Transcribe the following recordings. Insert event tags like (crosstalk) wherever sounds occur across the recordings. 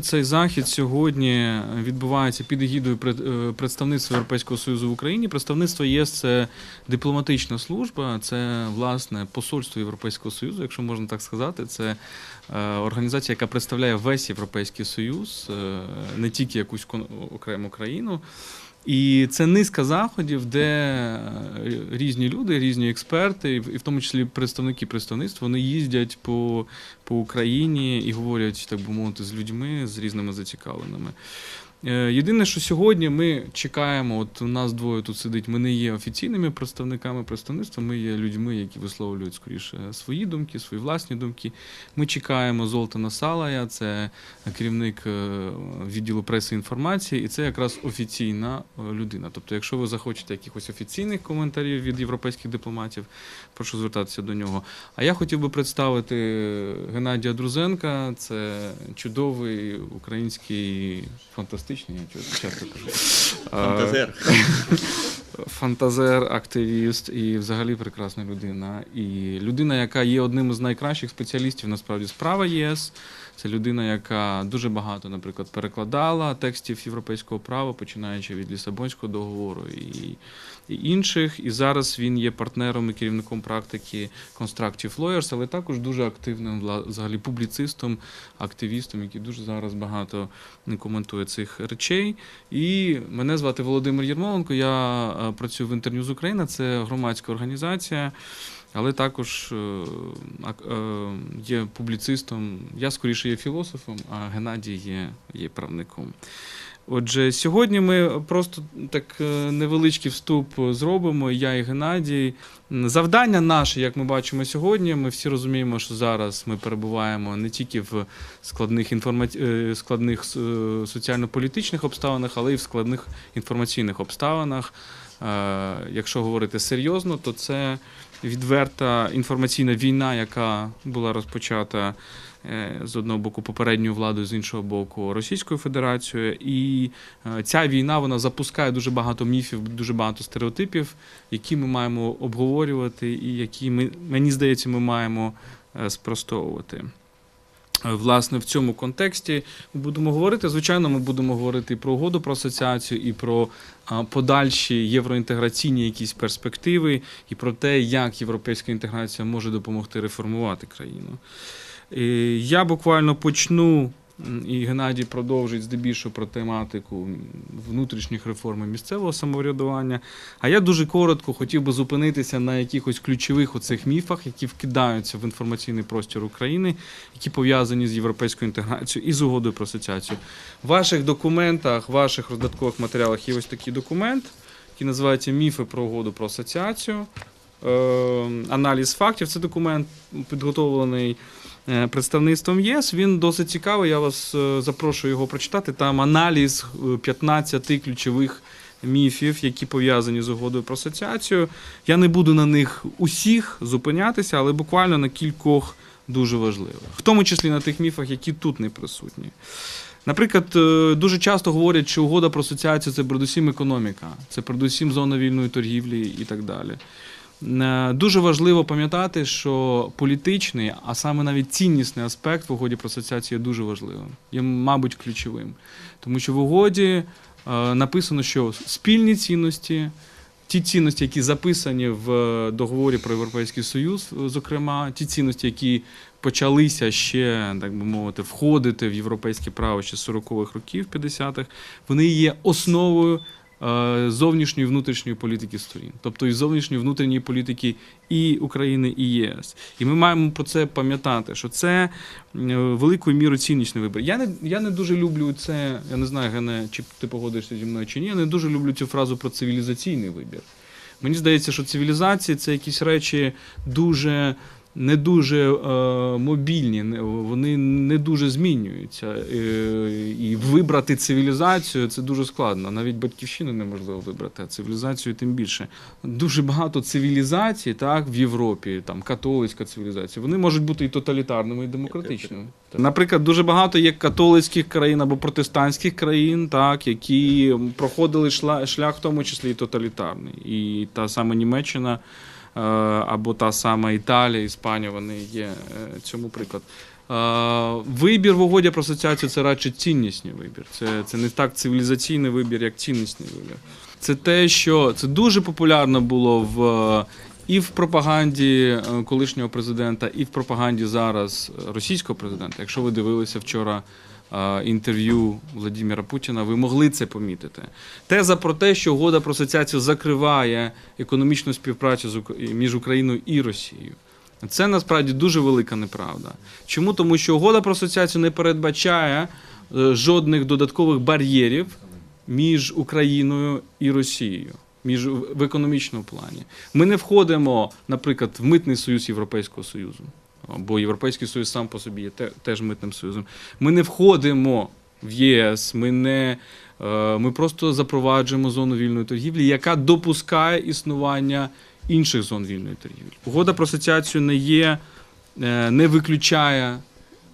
Цей захід сьогодні відбувається під егідою е, представництва Європейського Союзу в Україні. Представництво ЄС це дипломатична служба, це власне посольство Європейського Союзу, якщо можна так сказати. Це е, організація, яка представляє весь Європейський Союз, е, не тільки якусь окрему країну. І це низка заходів, де е, різні люди, різні експерти, і в тому числі представники представництва, вони їздять по, по Україні і говорять, так би мовити, з людьми, з різними зацікавленими. Е, Єдине, що сьогодні ми чекаємо, от у нас двоє тут сидить, ми не є офіційними представниками представництва, ми є людьми, які висловлюють скоріше свої думки, свої власні думки. Ми чекаємо Золтана Салая, це керівник е, відділу преси інформації, і це якраз офіційна е, людина. Тобто, якщо ви захочете якихось офіційних коментарів від європейських дипломатів, прошу звертатися до нього. А я хотів би представити Геннадія Друзенка, це чудовий український фантастичний, я часто кажу. (laughs) Фантазер. (laughs) фантазер, активіст і взагалі прекрасна людина. І людина, яка є одним із найкращих спеціалістів насправді справа ЄС. Це людина, яка дуже багато, наприклад, перекладала текстів європейського права, починаючи від Лісабонського договору і, інших. І зараз він є партнером і керівником практики Constructive Lawyers, але також дуже активним взагалі публіцистом, активістом, який дуже зараз багато коментує цих речей. І мене звати Володимир Єрмоленко. Я е, працюю в Інтерньюз Україна, це громадська організація. Але також е, е, є публіцистом. Я скоріше є філософом, а Геннадій є, є правником. Отже, сьогодні ми просто так е, невеличкий вступ зробимо. Я і Геннадій. Завдання наше, як ми бачимо сьогодні, ми всі розуміємо, що зараз ми перебуваємо не тільки в складних інформаці... е, складних е, соціально-політичних обставинах, але й в складних інформаційних обставинах. Якщо говорити серйозно, то це відверта інформаційна війна, яка була розпочата е, з одного боку попередньою владою, з іншого боку Російською Федерацією. І е, ця війна вона запускає дуже багато міфів, дуже багато стереотипів, які ми маємо обговорювати, і які ми, мені здається, ми маємо е, спростовувати. Е, Власне, в цьому контексті ми будемо говорити. Звичайно, ми будемо говорити і про угоду про асоціацію, і про подальші євроінтеграційні якісь перспективи, і про те, як європейська інтеграція може допомогти реформувати країну. Е, Я буквально почну, і Геннадій продовжить здебільшого про тематику внутрішніх реформ і місцевого самоврядування. А я дуже коротко хотів би зупинитися на якихось ключових оцих міфах, які вкидаються в інформаційний простір України, які пов'язані з європейською інтеграцією і з угодою про асоціацію. В ваших документах, в ваших роздаткових матеріалах є ось такий документ, який називається Міфи про угоду про асоціацію. Е, Аналіз фактів. Це документ підготовлений представництвом ЄС. Він досить цікавий. Я вас е, запрошую його прочитати. Там аналіз е, 15 ключових міфів, які пов'язані з угодою про асоціацію. Я не буду на них усіх зупинятися, але буквально на кількох дуже важливих, в тому числі на тих міфах, які тут не присутні. Наприклад, е, дуже часто говорять, що угода про асоціацію це передусім економіка, це передусім зона вільної торгівлі і так далі. Е, Дуже важливо пам'ятати, що політичний, а саме навіть ціннісний аспект в угоді про асоціацію є дуже важливим, є, мабуть, ключовим. Тому що в угоді е, написано, що спільні цінності, ті цінності, які записані в е, договорі про Європейський Союз, зокрема, ті цінності, які почалися ще, так би мовити, входити в європейське право ще з 40-х років, 50-х, вони є основою зовнішньої і внутрішньої політики сторін, тобто і зовнішньої внутрішньої політики і України, і ЄС. І ми маємо про це пам'ятати, що це е, великою мірою ціннічний вибір. Я не, я не дуже люблю це, я не знаю, Гене, чи ти погодишся зі мною чи ні, я не дуже люблю цю фразу про цивілізаційний вибір. Мені здається, що цивілізації це якісь речі дуже. Не дуже е, мобільні, не- вони не дуже змінюються. Е, і вибрати цивілізацію це дуже складно. Навіть батьківщину неможливо вибрати, а цивілізацію тим більше. Дуже багато цивілізацій так, в Європі, там католицька цивілізація, вони можуть бути і тоталітарними, і демократичними. Наприклад, дуже багато є католицьких країн або протестантських країн, так, які проходили шлях, в тому числі і тоталітарний. І та сама Німеччина або та сама Італія, Іспанія, вони є е, цьому приклад. Вибір в угоді про асоціацію це радше ціннісний вибір. Це, це не так цивілізаційний вибір, як ціннісний вибір. Це те, що це дуже популярно було в і в пропаганді е, колишнього президента, і в пропаганді зараз російського президента. Якщо ви дивилися вчора е, інтерв'ю Владимира Путіна, ви могли це помітити. Теза про те, що угода про асоціацію закриває економічну співпрацю між Україною і Росією. Це насправді дуже велика неправда. Чому? Тому що угода про асоціацію не передбачає е, жодних додаткових бар'єрів між Україною і Росією, між в економічному плані. Ми не входимо, наприклад, в митний союз Європейського Союзу, бо Європейський Союз сам по собі є теж митним союзом. Ми не входимо в ЄС, ми не. е, Ми просто запроваджуємо зону вільної торгівлі, яка допускає існування інших зон вільної торгівлі. Угода про асоціацію не є, е, не виключає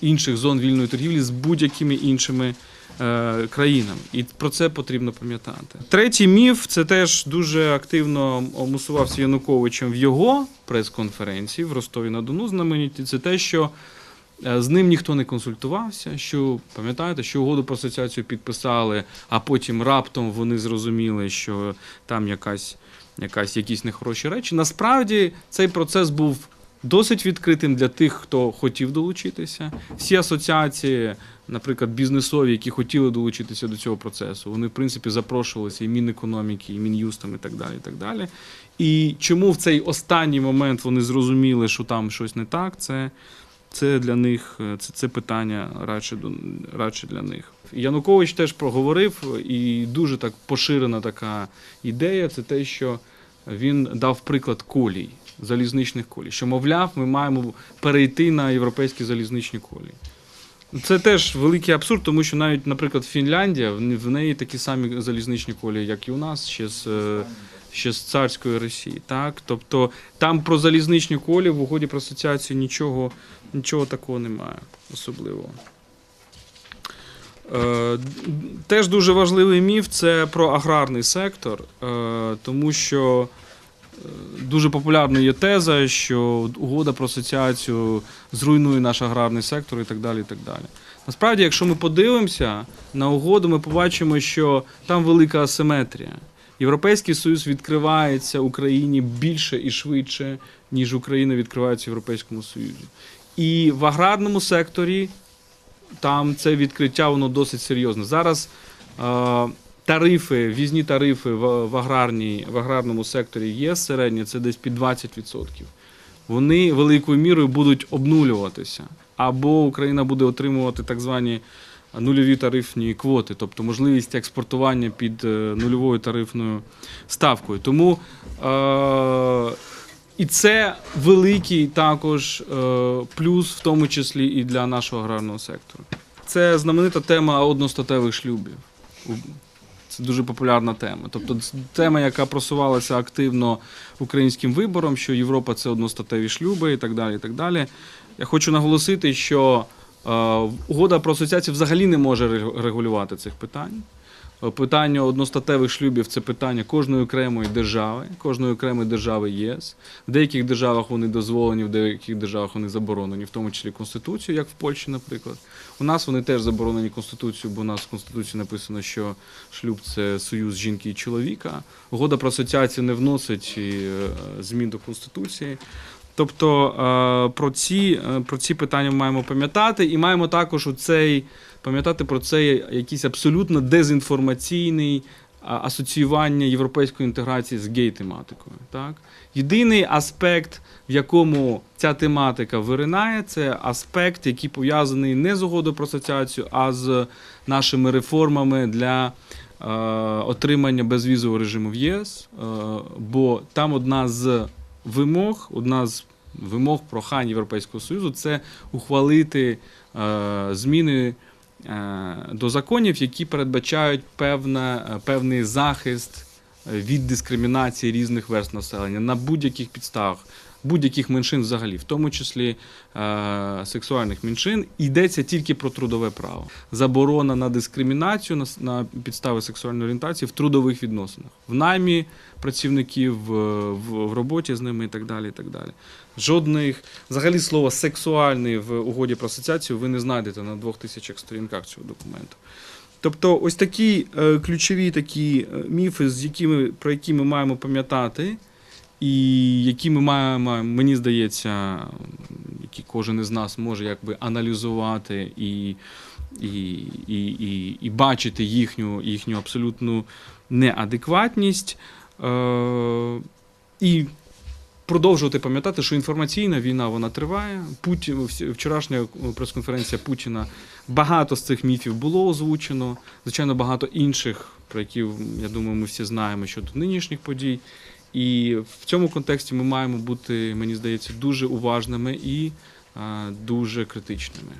інших зон вільної торгівлі з будь-якими іншими е, країнами. І про це потрібно пам'ятати. Третій міф це теж дуже активно мусувався Януковичем в його прес-конференції в Ростові на Дону знамениті. Це те, що е, з ним ніхто не консультувався. Що пам'ятаєте, що угоду про асоціацію підписали, а потім раптом вони зрозуміли, що там якась, якась якісь нехороші речі. Насправді цей процес був досить відкритим для тих, хто хотів долучитися. Всі асоціації, наприклад, бізнесові, які хотіли долучитися до цього процесу, вони в принципі запрошувалися і Мінекономіки, і Мін'юстом, і так далі. І так далі. І чому в цей останній момент вони зрозуміли, що там щось не так, це. Це для них е, це, це питання радше, радше для них. Янукович теж проговорив, і дуже так поширена така ідея. Це те, що він дав приклад колій, залізничних колій. Що, мовляв, ми маємо перейти на європейські залізничні колії. Це теж великий абсурд, тому що навіть, наприклад, Фінляндія, в не- в неї такі самі залізничні колії, як і у нас, ще з, е, ще з царської Росії. Так? Тобто там про залізничні колії в угоді про асоціацію нічого, нічого такого немає особливого. Е, Теж дуже важливий міф це про аграрний сектор, е, тому що дуже популярною є теза, що угода про асоціацію зруйнує наш аграрний сектор і так далі. І так далі. Насправді, якщо ми подивимося на угоду, ми побачимо, що там велика асиметрія. Європейський Союз відкривається Україні більше і швидше, ніж Україна відкривається Європейському Союзі. І в аграрному секторі там це відкриття воно досить серйозне. Зараз е, тарифи, візні тарифи в, в, аграрній, в аграрному секторі є середні, це десь під 20%. Вони великою мірою будуть обнулюватися. Або Україна буде отримувати так звані нульові тарифні квоти, тобто можливість експортування під е, нульовою тарифною ставкою. Тому е, і це великий також е, плюс, в тому числі і для нашого аграрного сектору. Це знаменита тема одностатевих шлюбів. Це дуже популярна тема. Тобто тема, яка просувалася активно українським вибором, що Європа це одностатеві шлюби і так далі. І так далі. Я хочу наголосити, що е, угода про асоціацію взагалі не може рег- регулювати цих питань. Питання одностатевих шлюбів це питання кожної окремої держави, кожної окремої держави ЄС. В деяких державах вони дозволені, в деяких державах вони заборонені, в тому числі Конституцією, як в Польщі, наприклад. У нас вони теж заборонені Конституцією, бо у нас в Конституції написано, що шлюб це союз жінки і чоловіка. Угода про асоціацію не вносить е, змін до Конституції. Тобто е, про ці, е, про ці питання ми маємо пам'ятати, і маємо також у цей пам'ятати про цей якийсь абсолютно дезінформаційний асоціювання європейської інтеграції з гей-тематикою. Так? Єдиний аспект, в якому ця тематика виринає, це аспект, який пов'язаний не з угодою про асоціацію, а з нашими реформами для е, отримання безвізового режиму в ЄС. Бо там одна з вимог, одна з вимог прохань Європейського Союзу це ухвалити е, зміни е, до законів, які передбачають певна, е, певний захист від дискримінації різних верст населення на будь-яких підставах. Будь-яких меншин взагалі, в тому числі е, сексуальних меншин, йдеться тільки про трудове право. Заборона на дискримінацію на, на підстави сексуальної орієнтації в трудових відносинах, в наймі працівників, в, в, в роботі з ними і так далі. І так далі. Жодних, взагалі, слова сексуальний в угоді про асоціацію ви не знайдете на двох тисячах сторінках цього документу. Тобто, ось такі е, ключові такі е, міфи, з якими, про які ми маємо пам'ятати, і які ми маємо, мені здається, які кожен із нас може якби аналізувати і, і, і, і, і бачити їхню, їхню абсолютну неадекватність. Е, і продовжувати пам'ятати, що інформаційна війна вона триває. Путін, вчорашня прес-конференція Путіна багато з цих міфів було озвучено. Звичайно, багато інших, про які я думаю, ми всі знаємо щодо нинішніх подій. І в цьому контексті ми маємо бути, мені здається, дуже уважними і дуже критичними.